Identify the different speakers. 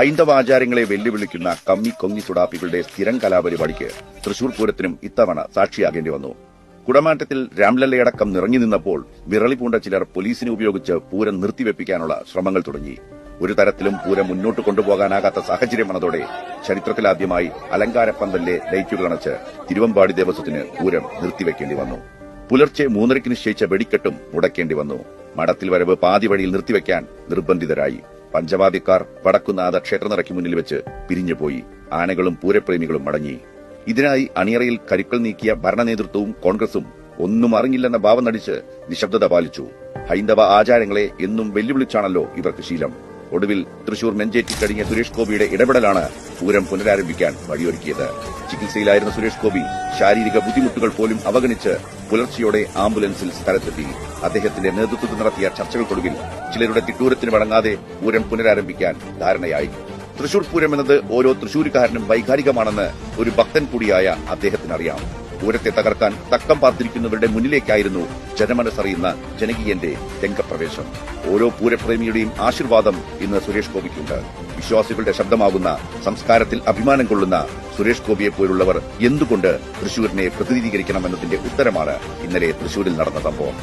Speaker 1: ഹൈന്ദവ ആചാരങ്ങളെ വെല്ലുവിളിക്കുന്ന കമ്മി കൊങ്ങി തുടാപ്പികളുടെ സ്ഥിരം കലാപരിപാടിക്ക് തൃശൂർ പൂരത്തിനും ഇത്തവണ സാക്ഷിയാകേണ്ടി വന്നു. കുടമാറ്റത്തിൽ രാംലല്ലയടക്കം നിറഞ്ഞു നിന്നപ്പോൾ വിറളി പൂണ്ട ചിലർ പോലീസിനെ ഉപയോഗിച്ച് പൂരം നിർത്തിവെപ്പിക്കാനുള്ള ശ്രമങ്ങൾ തുടങ്ങി. ഒരു തരത്തിലും പൂരം മുന്നോട്ട് കൊണ്ടുപോകാനാകാത്ത സാഹചര്യം വന്നതോടെ ചരിത്രത്തിലാദ്യമായി അലങ്കാരപ്പന്തലിലെ ലൈറ്റുകൾ അണച്ച് തിരുവമ്പാടി ദേവസ്വത്തിന് പൂരം നിർത്തിവെക്കേണ്ടി വന്നു. പുലർച്ചെ മൂന്നരയ്ക്ക് നിശ്ചയിച്ച വെടിക്കെട്ടും മുടക്കേണ്ടി വന്നു. മഠത്തിൽ വരവ് പാതി വഴിയിൽ നിർത്തിവെക്കാൻ നിർബന്ധിതരായി. പഞ്ചവാദ്യക്കാർ വടക്കുനാഥ ക്ഷേത്രനിറയ്ക്ക് മുന്നിൽ വെച്ച് പിരിഞ്ഞുപോയി. ആനകളും പൂരപ്രേമികളും മടങ്ങി. ഇതിനായി അണിയറയിൽ കരുക്കൾ നീക്കിയ ഭരണനേതൃത്വവും കോൺഗ്രസും ഒന്നും അറിഞ്ഞില്ലെന്ന ഭാവം നടിച്ച് നിശബ്ദത പാലിച്ചു. ഹൈന്ദവ ആചാരങ്ങളെ എന്നും വെല്ലുവിളിച്ചാണല്ലോ ഇവർക്ക് ശീലം. ഒടുവിൽ തൃശൂർ നെഞ്ചേറ്റി കഴിഞ്ഞ സുരേഷ് ഗോപിയുടെ ഇടപെടലാണ് പൂരം പുനരാരംഭിക്കാൻ വഴിയൊരുക്കിയത്. ചികിത്സയിലായിരുന്ന സുരേഷ് ഗോപി ശാരീരിക ബുദ്ധിമുട്ടുകൾ പോലും അവഗണിച്ച് പുലർച്ചയോടെ ആംബുലൻസിൽ സ്ഥലത്തെത്തി. അദ്ദേഹത്തിന്റെ നേതൃത്വത്തിൽ നടത്തിയ ചർച്ചകൾക്കൊടുവിൽ ചിലരുടെ തിട്ടൂരത്തിന് വഴങ്ങാതെ പൂരം പുനരാരംഭിക്കാൻ ധാരണയായി. തൃശൂർ പൂരം എന്നത് ഓരോ തൃശൂരുകാരനും വൈകാരികമാണെന്ന് ഒരു ഭക്തൻ കൂടിയായ അദ്ദേഹത്തിനറിയാം. പൂരത്തെ തകർക്കാൻ തക്കം പാർത്തിരിക്കുന്നവരുടെ മുന്നിലേക്കായിരുന്നു ജനമനസ്സറിയുന്ന ജനകീയന്റെ രംഗപ്രവേശം. ഓരോ പൂരപ്രേമിയുടെയും ആശീർവാദം ഇന്ന് സുരേഷ് ഗോപിക്കുണ്ട്. വിശ്വാസികളുടെ ശബ്ദമാകുന്ന സംസ്കാരത്തിൽ അഭിമാനം കൊള്ളുന്ന സുരേഷ് ഗോപിയെ പോലുള്ളവർ എന്തുകൊണ്ട് തൃശൂരിനെ പ്രതിനിധീകരിക്കണമെന്നതിന്റെ ഉത്തരമാണ് ഇന്നലെ തൃശൂരിൽ നടന്ന സംഭവം.